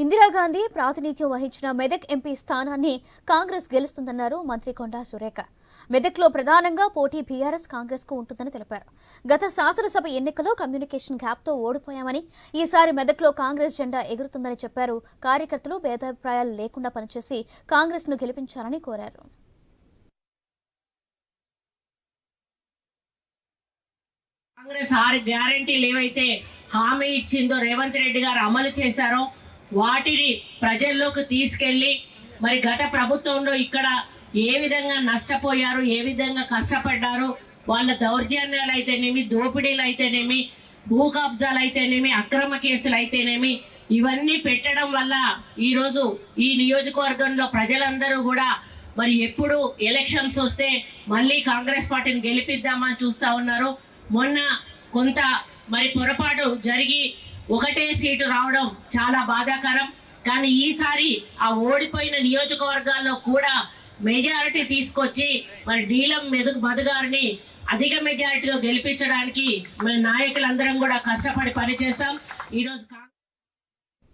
ఇందిరాగాంధీ ప్రాతినిధ్యం వహించిన మెదక్ ఎంపీ స్థానాన్ని కాంగ్రెస్ గెలుస్తుందన్నారు మంత్రి కొండా సురేఖ. మెదక్లో ప్రధానంగా పోటీ బీఆర్ఎస్ కాంగ్రెస్కు ఉంటుందని తెలిపారు. గత శాసనసభ ఎన్నికలో కమ్యూనికేషన్ గ్యాప్తో ఓడిపోయామని ఈసారి మెదక్లో కాంగ్రెస్ జెండా ఎగురుతుందని చెప్పారు. కార్యకర్తలు భేదాభిప్రాయాలు లేకుండా పనిచేసి కాంగ్రెస్ను గెలిపించాలని కోరారు. కాంగ్రెస్ ఆరు గ్యారంటీలు ఏవైతే హామీ ఇచ్చిందో రేవంత్ రెడ్డి గారు అమలు చేశారో వాటిని ప్రజల్లోకి తీసుకెళ్ళి మరి గత ప్రభుత్వంలో ఇక్కడ ఏ విధంగా నష్టపోయారు ఏ విధంగా కష్టపడ్డారు వాళ్ళ దౌర్జన్యాలు అయితేనేమి దోపిడీలు అయితేనేమి భూ కబ్జాలు అయితేనేమి అక్రమ కేసులు అయితేనేమి ఇవన్నీ పెట్టడం వల్ల ఈరోజు ఈ నియోజకవర్గంలో ప్రజలందరూ కూడా మరి ఎప్పుడు ఎలక్షన్స్ వస్తే మళ్ళీ కాంగ్రెస్ పార్టీని గెలిపిద్దామని చూస్తా ఉన్నారు. మొన్న కొంత మరి పొరపాటు జరిగి ఒకటే సీటు రావడం చాలా బాధాకరం. కానీ ఈసారి ఆ ఓడిపోయిన నియోజకవర్గాల్లో కూడా మెజారిటీ తీసుకొచ్చి మరి డీలం మెదుగు మధుగారిని అధిక మెజారిటీలో గెలిపించడానికి మన నాయకులందరం కూడా కష్టపడి పనిచేస్తాం. ఈరోజు